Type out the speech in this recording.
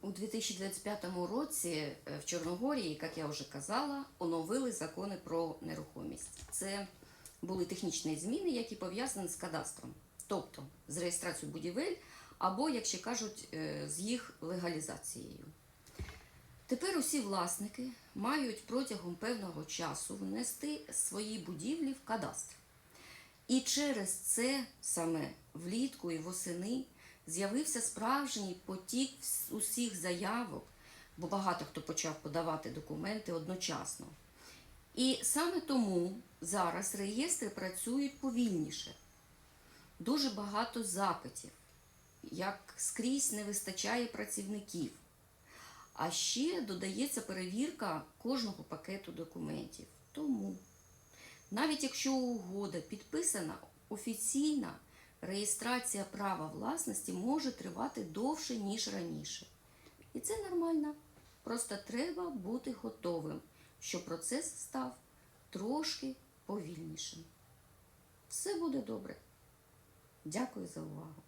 У 2025 році е, в Чорногорії, як я вже казала, оновили закони про нерухомість. Це були технічні зміни, які пов'язані з кадастром, тобто з реєстрацією будівель або, як ще кажуть, е, з їх легалізацією. Тепер усі власники мають протягом певного часу внести свої будівлі в кадастр. І через це саме влітку і восени з'явився справжній потік усіх заявок, бо багато хто почав подавати документи одночасно. І саме тому зараз реєстри працюють повільніше. Дуже багато запитів, як скрізь не вистачає працівників. А ще додається перевірка кожного пакету документів. Тому навіть якщо угода підписана офіційна, реєстрація права власності може тривати довше, ніж раніше. І це нормально. Просто треба бути готовим, що процес став трошки повільнішим. Все буде добре. Дякую за увагу.